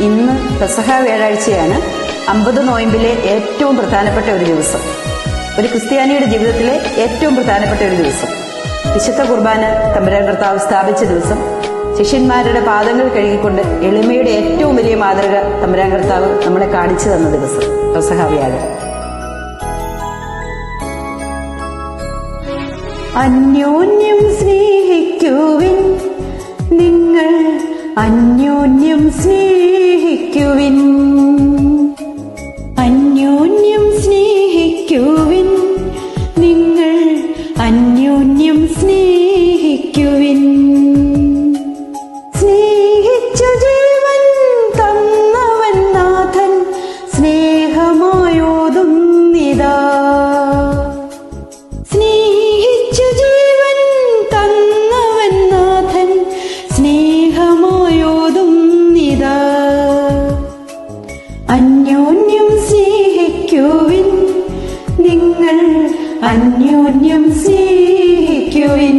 ഇന്ന് പെസഹ വ്യാഴാഴ്ചയാണ് അമ്പത് നോയമ്പിലെ ഏറ്റവും പ്രധാനപ്പെട്ട ഒരു ദിവസം. ഒരു ക്രിസ്ത്യാനിയുടെ ജീവിതത്തിലെ ഏറ്റവും പ്രധാനപ്പെട്ട ഒരു ദിവസം. വിശുദ്ധ കുർബാന തമ്പുരാൻ കർത്താവ് സ്ഥാപിച്ച ദിവസം. ശിഷ്യന്മാരുടെ പാദങ്ങൾ കഴുകിക്കൊണ്ട് എളിമയുടെ ഏറ്റവും വലിയ മാതൃക തമ്പുരാൻ കർത്താവ് നമ്മളെ കാണിച്ചു തന്ന ദിവസം പെസഹ വ്യാഴം. അന്യോന്യം സ്നേഹിക്കുവിൻ നിങ്ങൾ അന്യോന്യം സ്നേഹിക്കുവിൻ അന്യോന്യം സ്നേഹിക്കുവിൻ. നിങ്ങൾ അന്യോന്യം സ്നേഹിക്കുവിൻ. അന്യോന്യം സ്നേഹിക്കുവിൻ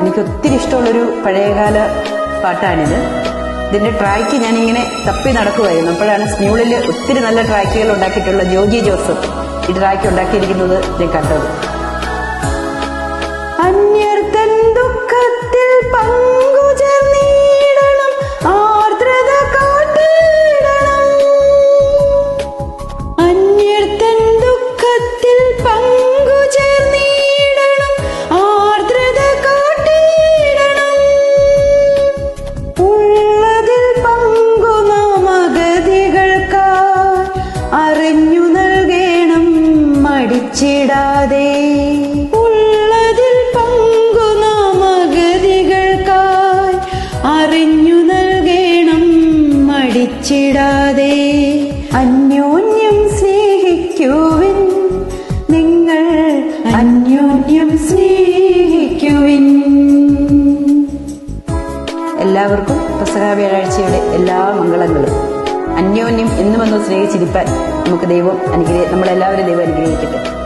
എനിക്ക് ഒത്തിരി ഇഷ്ടമുള്ളൊരു പഴയകാല പാട്ടാണിത്. ഇതിന്റെ ട്രാക്ക് ഞാനിങ്ങനെ തപ്പി നടക്കുമായിരുന്നു അപ്പോഴാണ് സ്കൂളിൽ ഒത്തിരി നല്ല ട്രാക്കുകൾ ഉണ്ടാക്കിയിട്ടുള്ള ജോജി ജോസഫ് ഈ ട്രാക്ക് ഉണ്ടാക്കിയിരിക്കുന്നത് ഞാൻ കണ്ടത്. അറിഞ്ഞു നൽകണം മടിച്ചിടാതെ. ഉള്ളതിൽ പങ്കു നാമഗതികൾക്കായി അറിഞ്ഞു നൽകണം മടിച്ചിടാതെ. അന്യോന്യം സ്നേഹിക്കുവിൻ നിങ്ങൾ അന്യോന്യം സ്നേഹിക്കുവിൻ. എല്ലാവർക്കും പെസഹ വ്യാഴാഴ്ചയുടെ എല്ലാ മംഗളങ്ങളും. അന്യോന്യം എന്നുമെന്ന് സ്നേഹിച്ചിരിപ്പാൻ നമുക്ക് ദൈവം അനുഗ്രഹം നമ്മളെല്ലാവരും ദൈവം അനുഗ്രഹിക്കട്ടെ.